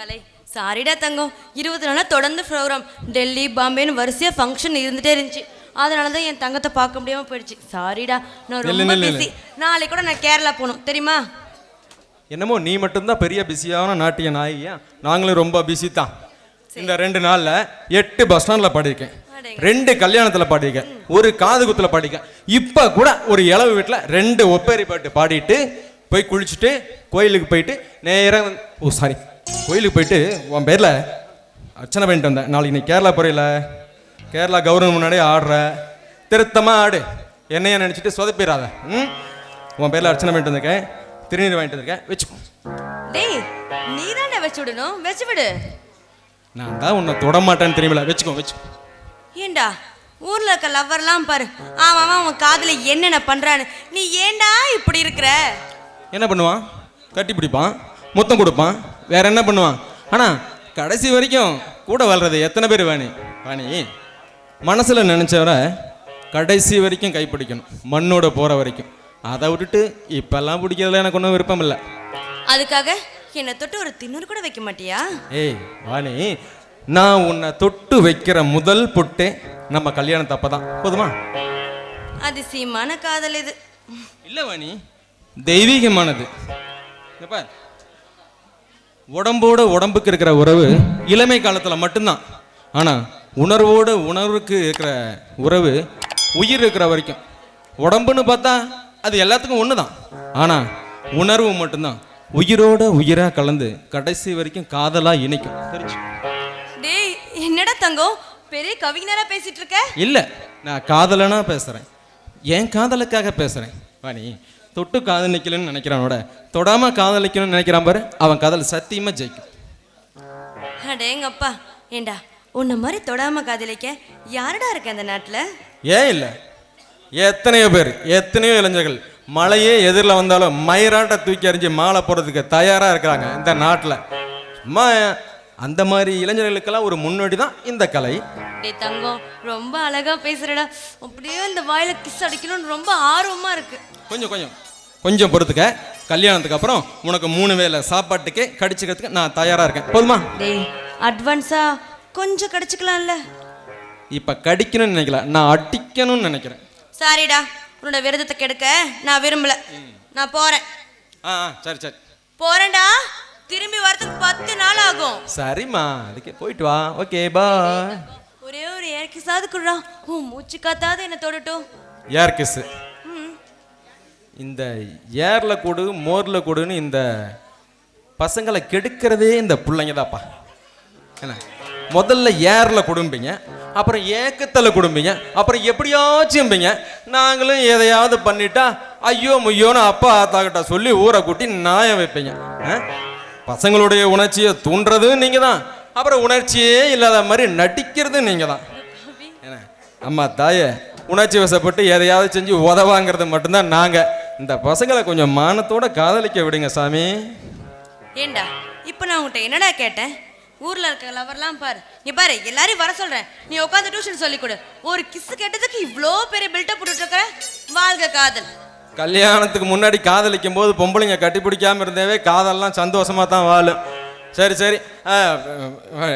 கலை. சாரிடா தங்கம். இருபது நாளாக தொடர்ந்து ப்ரோக்ராம் டெல்லி பாம்பேன்னு வரிசையாக ஃபங்க்ஷன் இருந்துகிட்டே இருந்துச்சு. அதனால தான் என் தங்கத்தை பார்க்க முடியாமல் போயிடுச்சு. சாரிடா நான் ரொம்ப. பிஸி நாளைக்கு கூட நான் கேரளா போகணும். தெரியுமா? என்னமோ நீ மட்டும்தான் பெரிய பிஸியான நாட்டிய நாயியா நாங்களும் ரொம்ப பிஸி தான். இந்த ரெண்டு நாள்ல எட்டு பஸ் ஸ்டாண்ட்ல பாடியிருக்கேன். ரெண்டு கல்யாணத்துல பாடியிருக்கேன். ஒரு காது குத்துல பாடியிருக்கேன். இப்ப கூட ஒரு இளவு வீட்டுல ரெண்டு ஒப்பேரி பாட்டு பாடிட்டு போய் குளிச்சுட்டு கோயிலுக்கு போயிட்டு நேரா வந்து- ஓ சாரி கோயிலுக்கு போயிட்டு உன் பேர்ல அர்ச்சனை பண்ணிட்டு வந்தேன். நாளைக்கு நீ கேரளா போறீல கேரளா கவர்மெண்ட் முன்னாடியே ஆடுற. திருத்தமா ஆடு. என்னைய நினைச்சிட்டு சொதப்பிடாத ம்? உன் பேர்ல அர்ச்சனை பண்ணிட்டு வந்திருக்கேன். திருநீர் வாங்கிட்டு வந்திருக்கேன். வச்சுக்கோ. டேய் நீ தானே வச்சு விடணும். வச்சு விடு. நான் தான் உன்னை தொட மாட்டேன்னு தெரியுமில வச்சுக்கோ வச்சுக்கோ. ஏண்டா ஊர்ல இருக்க லவ்வர்லாம் பாரு. ஆமா ஆமா உன் காதுல என்னென்ன பண்றான்னு. நீ ஏண்டா இப்படி இருக்கிற? என்ன பண்ணுவான்? கட்டி பிடிப்பான். முத்தம் கொடுப்பான். வேற என்ன பண்ணுவான்? ஆனா கடைசி வரைக்கும் கூட வாழ்றது எத்தனை பேர் வாணி? வாணி மனசுல நினைச்சவரை கடைசி வரைக்கும் கைப்பிடிக்கணும். மண்ணோட போற வரைக்கும். அதை விட்டுட்டு இப்பெல்லாம் பிடிக்கிறதுல எனக்கு ஒன்றும் விருப்பம் இல்லை. அதுக்காக என்னை தொட்டு ஒரு திண்ணூறு கூட வைக்க மாட்டியா? ஏய் வாணி நான் உன்னை தொட்டு வைக்கிற முதல் பொட்டே நம்ம கல்யாணத்து அப்பதான் போதுமா? அதிசயமான காதல் இது. இல்லை வாணி தெய்வீகமானது. பார். உடம்போட உடம்புக்கு இருக்கிற உறவு இளமை காலத்தில் மட்டும்தான். ஆனால் உணர்வோட உணர்வுக்கு இருக்கிற உறவு உயிர் இருக்கிற வரைக்கும். உடம்புன்னு பார்த்தா அது எல்லாத்துக்கும் ஒன்று தான் ஆனால் உணர்வு மட்டும்தான். உயிரோட உயிராக கலந்து கடைசி வரைக்கும் காதலாக இணைக்கும். தெரிஞ்சு? டேய் என்னடா தங்கம்? பெரிய கவிஞரா பேசிட்டு இருக்க? இல்லை நான் காதலனா பேசுகிறேன் என் காதலுக்காக பேசுகிறேன் வாணி. தொட்டு காதலிக்கலன்னு நினைக்கிறானோட தொடாமல் காதலிக்கணும்னு நினைக்கிறான் பாரு அவன் காதல் சத்தியமாக ஜெயிக்கும். அடேங்கப்பா ஏண்டா உன்னை மாதிரி தொடாம காதலிக்க யாருடா இருக்க இந்த நாட்டுல? ஏன் இல்லை? எத்தனையோ பேர் எத்தனையோ இளைஞர்கள் மழையே எதிரில் வந்தாலும் மயிராட்ட தூக்கி எறிஞ்சு மாலை போடுறதுக்கு தயாராக இருக்கிறாங்க இந்த நாட்டில். சும்மா அந்த மாதிரி இளைஞர்களுக்கெல்லாம் ஒரு முன்னோடி தான் இந்த கலை. தங்கம் ரொம்ப அழகா பேசுறடா. அப்படியே இந்த வாயில கிஸ் அடிக்கணும்னு ரொம்ப ஆர்வமா இருக்கு. கொஞ்சம் கொஞ்சம். கொஞ்சம் பொறுத்துக்க. கல்யாணத்துக்கு அப்புறம் உனக்கு மூணு வேளை சாப்பாட்டுக்கே கடிச்சுக்கிறதுக்கு நான் தயாராக இருக்கேன். போதுமா? டேய் அட்வான்ஸா கொஞ்சம் கடிச்சுக்கலாம்ல. இப்போ கடிக்கணும்னு நினைக்கல. நான் அடிக்கணும்னு நினைக்கிறேன். சாரிடா உன்னோட விரதத்தை கெடுக்க நான் விரும்பல. நான் போறேன். ஆ ஆ, சரி சரி. போறேன்டா. திரும்பி வரதுக்கு பத்து நாள் ஆகும். சரிம்மா அதுக்கே போயிட்டு வா. ஓகே பாய் ஒரே ஒரு ஏற்கிசாவது குடுறா உன் மூச்சு காத்தாது என்ன தொடட்டும். கிஸ்ஸு இந்த ஏரில் கொடு மோரில் கொடுன்னு இந்த பசங்களை கெடுக்கிறதே இந்த பிள்ளைங்க தான்ப்பா என்ன? முதல்ல ஏரில் கொடும்பீங்க அப்புறம் ஏக்கத்தில் கொடும்பீங்க அப்புறம் எப்படியாச்சும்பீங்க நாங்களும் எதையாவது பண்ணிட்டா ஐயோ முய்யோன்னு அப்பா ஆத்தாக்கிட்ட சொல்லி ஊரை கூட்டி நாயம் வைப்பீங்க? பசங்களுடைய உணர்ச்சியை தூண்டுறதும் நீங்கள் தான் அப்புறம் உணர்ச்சியே இல்லாத மாதிரி நடிக்கிறதும் நீங்கள் தான் என்ன? அம்மா தாயே உணர்ச்சி வசப்பட்டு எதையாவது செஞ்சு உதவாங்கிறது மட்டும்தான் நாங்கள் இந்த பசங்களை கொஞ்சம் மானத்தோட காதலிக்க விடுங்க சாமி. ஏண்டா இப்போ நான் உன்கிட்ட என்னடா கேட்டேன்? ஊர்ல இருக்க லவர்லாம் பாரு. நீ பாரு எல்லாரையும் வர சொல்றேன். நீ உட்காந்து டியூஷன் சொல்லி கொடு. ஒரு கிஸ் கேட்டதுக்கு இவ்வளோ பெரிய பில்டப் போட்டுட்டு இருக்கிற வாழ்க காதல். கல்யாணத்துக்கு முன்னாடி காதலிக்கும் போது பொம்பளைங்க கட்டி பிடிக்காம இருந்தவே காதல்லாம் சந்தோஷமா தான் வாழும். சரி சரி.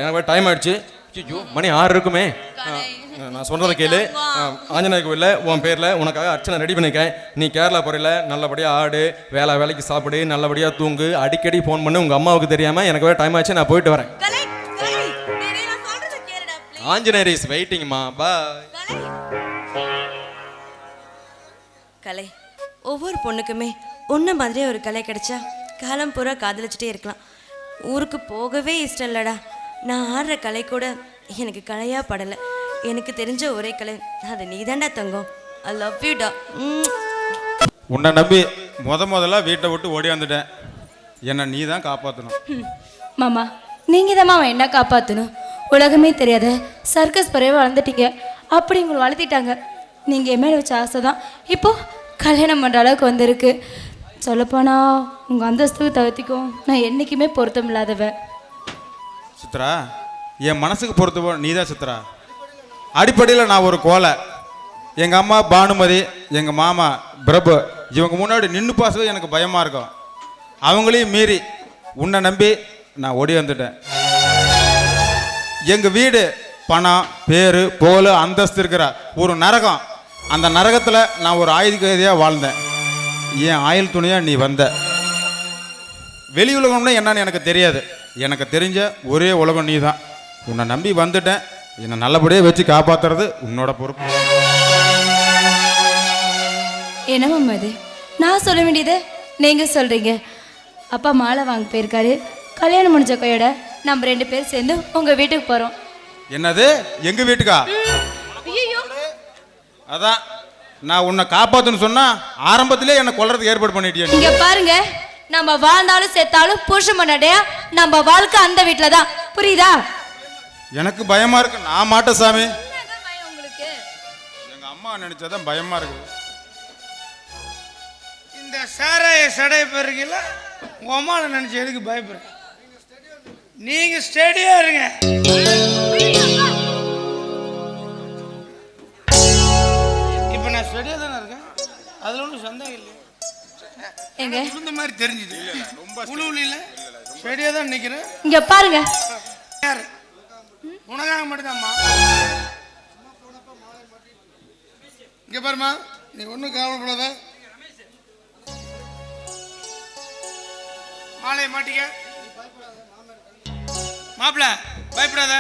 எனக்கு டைம் ஆயிடுச்சு. மணி ஆறு இருக்குமே. நான் சொல்றதை கேளு. ஆஞ்சநேயர் கோயிலில் உன் பேரில் உனக்காக அர்ச்சனை ரெடி பண்ணிருக்கேன். நீ கேரளா போறில நல்லபடியாக ஆடு வேலை வேலைக்கு சாப்பிடு நல்லபடியாக தூங்கு. அடிக்கடி ஃபோன் பண்ணு உங்கள் அம்மாவுக்கு தெரியாமல் எனக்கு வேறு டைம் ஆச்சு நான் போயிட்டு வரேன். ஆஞ்சநேயர் இஸ் வெயிட்டிங்மா பாய் கலை ஒவ்வொரு பொண்ணுக்குமே உன்ன மாதிரியே ஒரு கலை கிடைச்சா காலம் பூரா காதலிச்சுட்டே இருக்கலாம். ஊருக்கு போகவே இஷ்டம் இல்லடா. நான் ஆடுற கலை கூட எனக்கு கலையா படலை. எனக்கு தெரிஞ்ச ஒரே கலை. அது நீதான்டா தங்கம். ஐ லவ் யூ டா. உன்னை நம்பி முத முதல்ல வீட்டை விட்டு ஓடியாந்துட்டேன் என்னை நீ தான் காப்பாற்றணும். மாமா நீங்கள் தான் மாமா என்ன காப்பாற்றணும் உலகமே தெரியாத சர்க்கஸ் பறவை வளர்ந்துட்டீங்க. அப்படி உங்களை வளர்த்திட்டாங்க. நீங்கள் என் மேலே வச்ச ஆசை தான் இப்போ கல்யாணம் பண்ணுற அளவுக்கு வந்திருக்கு. சொல்லப்போனால் உங்கள் அந்தஸ்துக்கு தவிர்த்திக்கும் நான் என்றைக்குமே பொருத்தம் இல்லாதவ சித்ரா என் மனசுக்கு பொறுத்த நீ தான் சித்ரா. அடிப்படையில் நான் ஒரு கோலை. எங்கள் அம்மா பானுமதி எங்கள் மாமா பிரபு இவங்க முன்னாடி நின்று பாசவே எனக்கு பயமாக இருக்கும். அவங்களையும் மீறி உன்னை நம்பி நான் ஓடி வந்துட்டேன். எங்கள் வீடு பணம் பேர் புகழ் அந்தஸ்து இருக்கிற ஒரு நரகம். அந்த நரகத்தில் நான் ஒரு ஆயுத கைதியாக வாழ்ந்தேன். ஏன் ஆயுள் துணையாக நீ வந்த. வெளி உலகம்னா என்னன்னு எனக்கு தெரியாது. எனக்கு தெரிஞ்ச ஒரே உலகம் நீ தான் உன்னை நம்பி வந்துட்டேன். என்னை நல்லபடியாக வச்சு காப்பாத்துறது உன்னோட பொறுப்பு. என்னம்மா இது? நான் சொல்ல வேண்டியது நீங்க சொல்றீங்க. அப்பா மாலை வாங்க போயிருக்காரு. கல்யாணம் முடிஞ்ச கையோட நம்ம ரெண்டு பேரும் சேர்ந்து உங்க வீட்டுக்கு போறோம். என்னது? எங்க வீட்டுக்கா? அதான் நான் உன்னை காப்பாத்துன்னு சொன்னா ஆரம்பத்திலே என்னை கொல்றதுக்கு ஏற்பாடு பண்ணிட்டியா நீ. இங்க பாருங்க நம்ம வாழ்ந்தாலும் செத்தாலும் புருஷன் பண்ணாடையா நம்ம வாழ்க்கை அந்த வீட்டுல தான் புரியுதா? எனக்கு பயமா இருக்கு. நான் மாட்டேன் சாமி எங்க அம்மா நினைச்சாதான் பயமா இருக்கு இந்த சாராய சடை பெருகில உங்க அம்மாவை நினைச்சு எதுக்கு பயப்படுற? நீங்க ஸ்டேடியா இருங்க. இப்ப நான் ஸ்டேடியா தானே இருக்கேன்? அதுல ஒன்றும் சந்தேகம் இல்லையா. எங்க? உளுந்த மாதிரி தெரிஞ்சுது. உழுவுல ஸ்டேடியா தான் நிக்கிறேன். இங்க பாருங்க. உனக்காக மட்டும்தாம்மா இங்க பாருமா நீ ஒன்றும் கவலைப்படாத. மாலையை மாட்டிக்க. மாப்பிள பயப்படாத.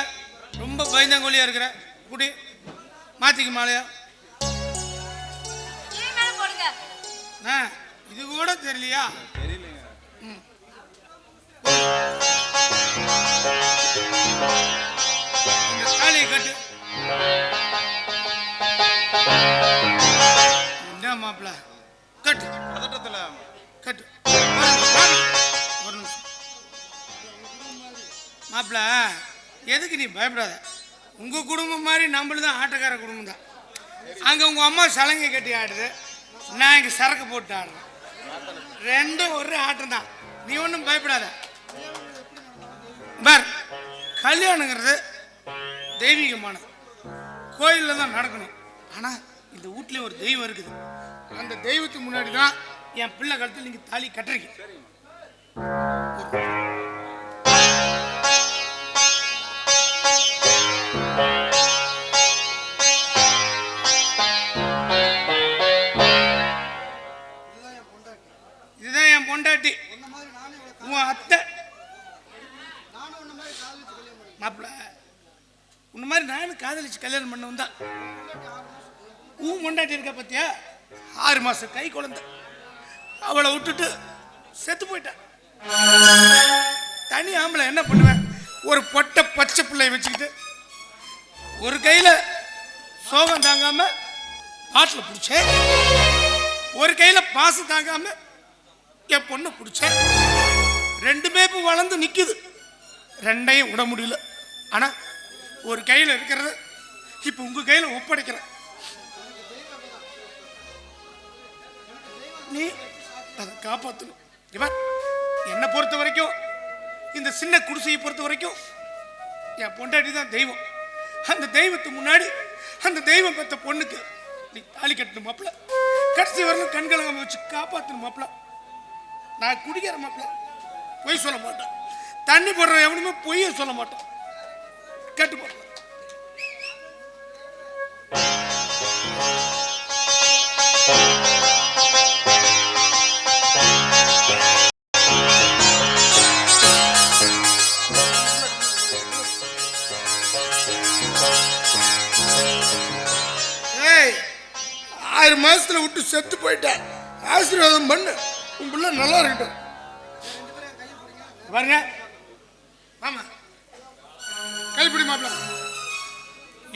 ரொம்ப பயந்தாங்கோலியா இருக்கிற. குடி. மாத்திக்க மாலையா. ஆ, இது கூட தெரியலையா? ம். கட்டு. என்ன மாப்பிள? கட்டு. பதட்டத்துல கட்டு. ஒரு நிமிஷம். மாப்பிள எதுக்கு நீ பயப்படாத? உங்க குடும்பம் மாதிரி நம்மளும் தான் ஆட்டக்கார குடும்பம் தான். அங்க உங்க அம்மா சலங்கை கட்டி ஆடுது. நான் இங்க சரக்கு போட்டு ஆடுறேன். ரெண்டும் ஒரே ஆட்டம் தான். நீ ஒன்றும் பயப்படாத. பார் கல்யாணங்கிறது தெய்வீகமானது. கோயிலில் தான் நடக்கணும். ஆனால் இந்த வீட்லேயும் ஒரு தெய்வம் இருக்குது. அந்த தெய்வத்துக்கு முன்னாடி தான் என் பிள்ளை கழுத்தில் நீங்கள் தாலி கட்டுறீங்க. இதுதான் என் பொண்டாட்டி. உன் அத்தை மாப்பிள்ள உன்ன மாதிரி நானும் காதலிச்சு கல்யாணம் பண்ணவன் தான். உன் மொண்டாட்டி இருக்க பார்த்தியா ஆறு மாசம் கை குழந்தை. அவளை விட்டுட்டு செத்து போயிட்டான் தனி ஆம்பளை என்ன பண்ணுவேன்? ஒரு பொட்டை பச்சை பிள்ளைய வச்சுக்கிட்டு ஒரு கையில சோகம் தாங்காம பாட்டில் பிடிச்சேன். ஒரு கையில பாசம் தாங்காம என் பொண்ணை பிடிச்சேன். ரெண்டுமே இப்போ வளர்ந்து நிற்கிது ரெண்டையும் விட முடியல. ஆனால் ஒரு கையில் இருக்கிறது இப்போ உங்கள் கையில் ஒப்படைக்கிறேன். நீ அதை காப்பாற்றணும் இவன் என்னை பொறுத்த வரைக்கும் இந்த சின்ன குடிசையை பொறுத்த வரைக்கும் என் பொண்டாட்டி தான் தெய்வம். அந்த தெய்வத்துக்கு முன்னாடி அந்த தெய்வம் பெற்ற பொண்ணுக்கு நீ தாலி கட்டணும் மாப்பிள. கடைசி வரணும் கண்கலகம் வச்சு காப்பாற்றணும் மாப்பிள. நான் குடிக்கிற மாப்பிள. பொய் சொல்ல மாட்டேன். தண்ணி போடுற எவனுமே பொய்ய சொல்ல மாட்டேன். கட்டு ஏய் ஆறு மாசத்துல விட்டு செத்து போயிட்டேன் ஆசீர்வாதம் பண்ணு. உன் பிள்ளை நல்லா இருக்கட்டும். பாருங்க. ஆமா. கைப்பிடி மாப்பிள.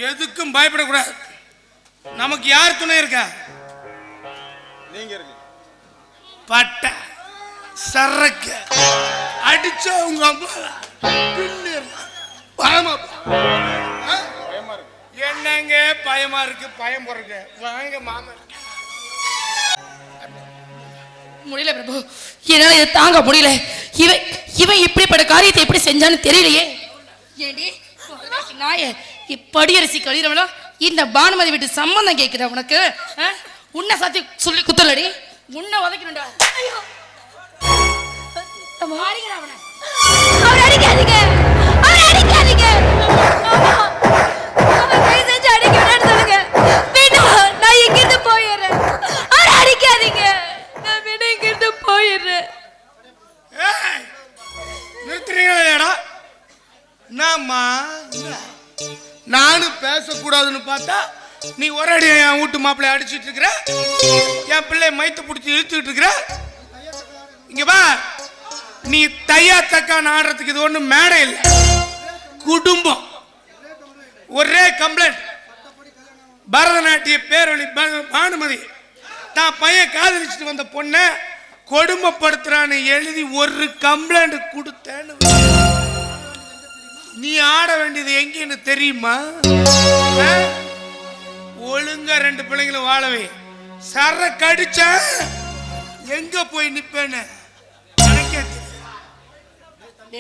எதுக்கும் பயப்படக்கூடாது. நமக்கு யார் துணை இருக்கா? நீங்க இருக்கு பட்டை சரக்கு அடிச்சா உங்க அம்மா. பயமா? என்னங்க பயமா இருக்கு? பயம் போறக்கு வாங்க மாமா. முடியல பிரபு. என்னால இதை தாங்க முடியல. இவன் இவன் இப்படிப்பட்ட காரியத்தை எப்படி செஞ்சான்னு தெரியலையே. ஏண்டி? உனக்கு நாயே இப்படி அரிசி கழிறவனா இந்த பானுமதி வீட்டு சம்பந்தம் கேட்குற உனக்கு உன்னை சாத்தி சொல்லி குத்தலடி. உன்னை உதைக்கணும்டா. அவர் அடிக்காதீங்க. அவர் அடிக்காதீங்க. போயிடுறேன். அவர் அடிக்காதீங்க. நான் வேணா இங்கிருந்து போயிடுறேன். இல்ல. நானும் பேசக்கூடாதுன்னு பார்த்தா நீ ஒரு அடி என் வீட்டு மாப்பிள்ளை அடிச்சிட்டு இருக்கிற? என் பிள்ளை மைத்து பிடிச்சி இழுத்துக்கிட்டு இருக்கிற? இங்க பா நீ தையா தக்கான்னு ஆடுறதுக்கு இது ஒன்றும் மேடை இல்லை. குடும்பம். ஒரே கம்ப்ளைண்ட் பரதநாட்டிய பேரொழி பா- பானுமதி. தான் பையன் காதலிச்சுட்டு வந்த பொண்ணை கொடுமைப்படுத்துறான்னு எழுதி ஒரு கம்ப்ளைண்ட் கொடுத்தேன்னு நீ ஆட வேண்டியது எங்கன்னு தெரியுமா? ஒழுங்கா ரெண்டு பிள்ளைங்களும் வாழவே சர கடிச்சா எங்க போய் நிப்பேன்னு?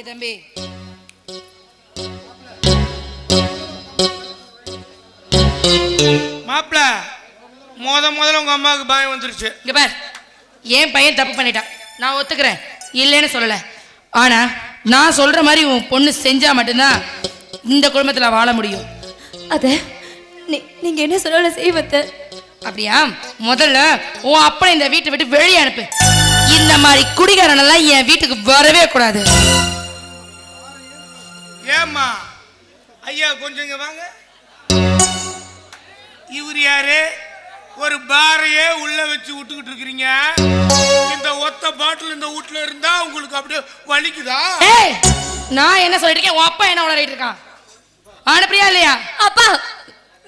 தம்பி. மாப்பிள முத முதல்ல உங்க அம்மாவுக்கு பயம் வந்துருச்சு. இங்க பார். என் பையன் தப்பு பண்ணிட்டான். நான் ஒத்துக்கிறேன். இல்லைன்னு சொல்லல. ஆனா நான் சொல்ற மாதிரி உன் பொண்ணு செஞ்சா மட்டும்தான் இந்த குடும்பத்துல வாழ முடியும். அத நீ நீங்க என்ன சொன்னாலும் செய்வத்த அப்படியா? முதல்ல உன் அப்பனை இந்த வீட்டை விட்டு வெளியே அனுப்பு. இந்த மாதிரி குடிகாரனெல்லாம் என் வீட்டுக்கு வரவே கூடாது. ஏம்மா? ஐயா கொஞ்சம் இங்க வாங்க. இவர் யாரு? ஒரு பாரையே உள்ள வச்சு விட்டுக்கிட்டு இருக்கிறீங்க. இந்த ஒத்த பாட்டில் இந்த வீட்டுல இருந்தா உங்களுக்கு அப்படியே வலிக்குதா? ஏய் நான் என்ன சொல்லிட்டு இருக்கேன்? உன் அப்பா என்ன உளறிட்டு இருக்கான்? அனுப்புறியா இல்லையா? அப்பா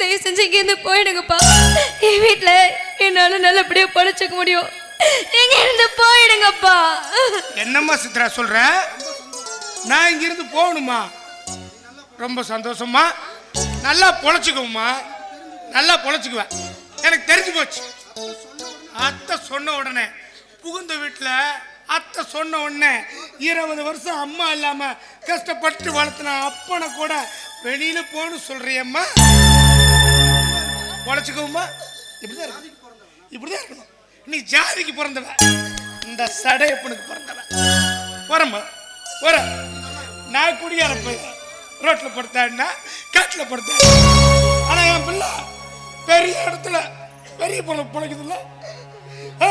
தயவு செஞ்சு இங்க இருந்து போயிடுங்கப்பா. என் வீட்ல என்னால நல்லபடியா பழச்சிக்க முடியும். இங்க இருந்து போயிடுங்கப்பா. என்னம்மா சித்ரா சொல்ற? நான் இங்கிருந்து போகணுமா? ரொம்ப சந்தோஷமா நல்லா பொழைச்சிக்குவோம்மா நல்லா பொழைச்சிக்குவேன். எனக்கு தெரிஞ்சு போச்சு. அத்தை சொன்ன உடனே புகுந்த வீட்டில் அத்தை சொன்ன உடனே இருபது வருஷம் அம்மா இல்லாம கஷ்டப்பட்டு வளர்த்தின அப்பனை கூட வெளியில போன்னு சொல்றியம்மா. உழைச்சிக்கோமா இப்படிதான் இருக்கணும். இப்படிதான் இருக்கணும். நீ ஜாதிக்கு பிறந்தவ இந்த சடையப்பனுக்கு பிறந்தவ. வரம்மா வர நான் குடியார போய் ரோட்டில் படுத்தாடினா காட்டுல படுத்தேன் ஆனால் என் பிள்ளை பெரிய இடத்துல பெரிய பொண்ணு பிழைக்குதுல்ல? ஆ?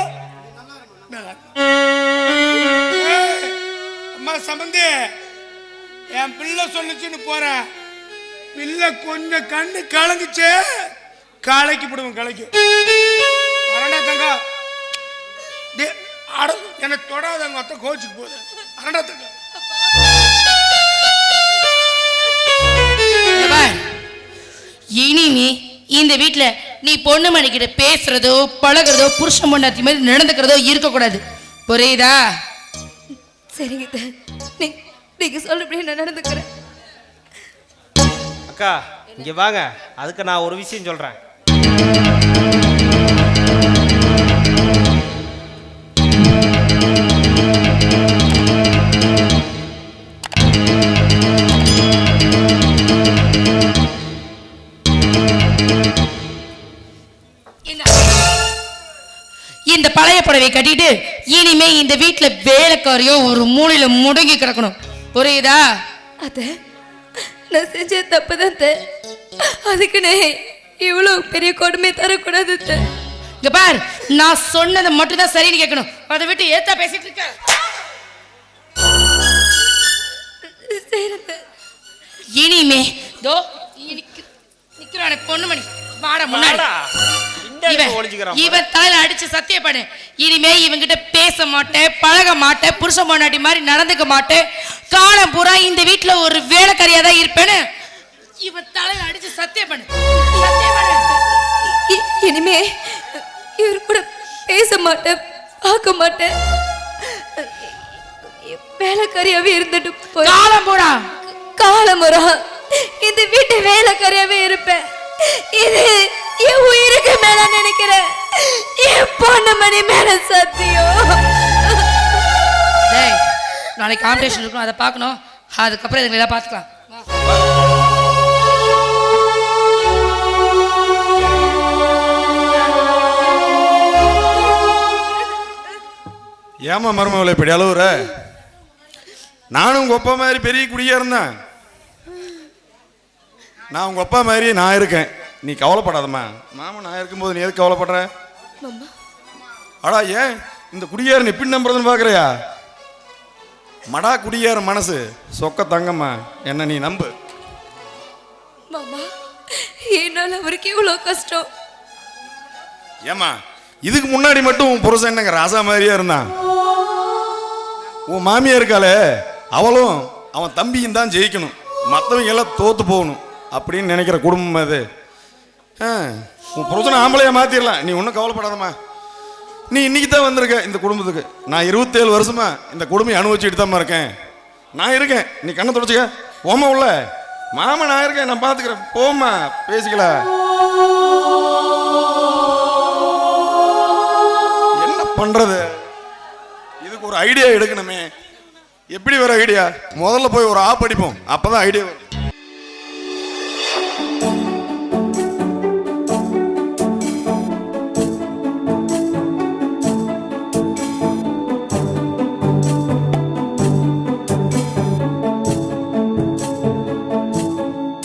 அம்மா சம்பந்தி என் பிள்ளை சொல்லுச்சுன்னு போற. பிள்ளை கொஞ்சம் கண்ணு கலங்குச்சு. கலைக்கு போடுவோம் கலைக்கு. அரண்டா தங்கா. அட என்னை தொடாதவங்க அத்தை கோச்சுக்கு போகுது. அரண்டா தங்கா. இனிமே இந்த வீட்ல நீ பொண்ணு மணிக்கிட்ட பேசுறதோ பழகுறதோ புருஷன் பொண்டாட்டி மாதிரி நடந்துக்கிறதோ இருக்கக்கூடாது. புரியுதா? சரிங்க நீங்க சொல்றபடி நான் நடந்துக்கிறேன். அக்கா இங்கே வாங்க. அதுக்கு நான் ஒரு விஷயம் சொல்கிறேன் புடவை கட்டிட்டு இனிமே இந்த வீட்ல வேலைக்காரியோ ஒரு மூலையில முடங்கி கிடக்கணும். புரியுதா? நான் செஞ்ச தப்பு தான். அதுக்குன்னு இவ்வளவு பெரிய கொடுமை தரக்கூடாது அத்தை. இங்க பார் நான் சொன்னதை மட்டும் தான் சரின்னு கேட்கணும். அதை விட்டு ஏத்தா பேசிட்டு இருக்க. இனிமே தோ நிக்கிறானே பொண்ணுமணி. வாடா முன்னாடி. இவன் இவன் தலையில அடிச்சு சத்தியப்படு இனிமே இவன்கிட்ட பேச மாட்டேன் பழக மாட்டேன் புருஷன் பொண்டாட்டி மாதிரி நடந்துக்க மாட்டேன். காலம் பூரா இந்த வீட்டுல ஒரு வேலைக்காரியா தான் இருப்பேன்னு இவன் தலையில அடிச்சு சத்தியப்படு இனிமே இவர் கூட பேச மாட்டேன் பார்க்க மாட்டேன். வேலைக்காரியாவே இருந்துட்டு காலம் பூரா காலமுறா இந்த வீட்டு வேலைக்காரியாவே இருப்பேன். இது என் உயிருக்கு மேல நினைக்கிறேன் என் பொண்ணு மணி மேல சத்தியம். டேய் நாளைக்கு காம்படிஷன் இருக்கும் அதை பார்க்கணும். அதுக்கப்புறம் இதுங்களை எல்லாம் பார்த்துக்கலாம். ஏமா மருமகளை இப்படி அழுவுற? நானும் உங்க அப்பா மாதிரி பெரிய குடியா இருந்தேன். நான் உங்க அப்பா மாதிரி நான் இருக்கேன். நீ கவலைப்படாதம்மா. மாமா நான் இருக்கும்போது நீ எதுக்கு கவலைப்படுற? அடா ஏன்? இந்த குடியாரன் எப்படி நம்புறதுன்னு பாக்குறியா? மடா குடியேற மனசு. சொக்க தங்கம்மா. என்ன நீ நம்பு. மாமா என்னால் அவருக்கு இவ்வளோ கஷ்டம். ஏம்மா இதுக்கு முன்னாடி மட்டும் உன் புருஷன் என்னங்க ராசா மாதிரியே இருந்தான். உன் மாமியா இருக்காளே அவளும் அவன் தம்பியும் தான் ஜெயிக்கணும். மற்றவங்க எல்லாம் தோத்து போகணும் அப்படின்னு நினைக்கிற குடும்பம் அது. உன் புருஷனை ஆம்பளையா மாத்திரலாம். நீ ஒன்றும் கவலைப்படாதம்மா. நீ இன்னைக்கு தான் வந்திருக்க இந்த குடும்பத்துக்கு. நான் இருபத்தேழு வருஷமா இந்த குடும்பம் அனுபவிச்சுட்டு தான் இருக்கேன். நான் இருக்கேன். நீ கண்ணை தொடச்சிக்க. போமா உள்ள. மாமா நான் இருக்கேன். நான் பார்த்துக்கிறேன் போம்மா பேசிக்கல. என்ன பண்றது? இதுக்கு ஒரு ஐடியா எடுக்கணுமே. எப்படி வர ஐடியா முதல்ல போய் ஒரு ஆப் அடிப்போம். அப்பதான் ஐடியா வரும்.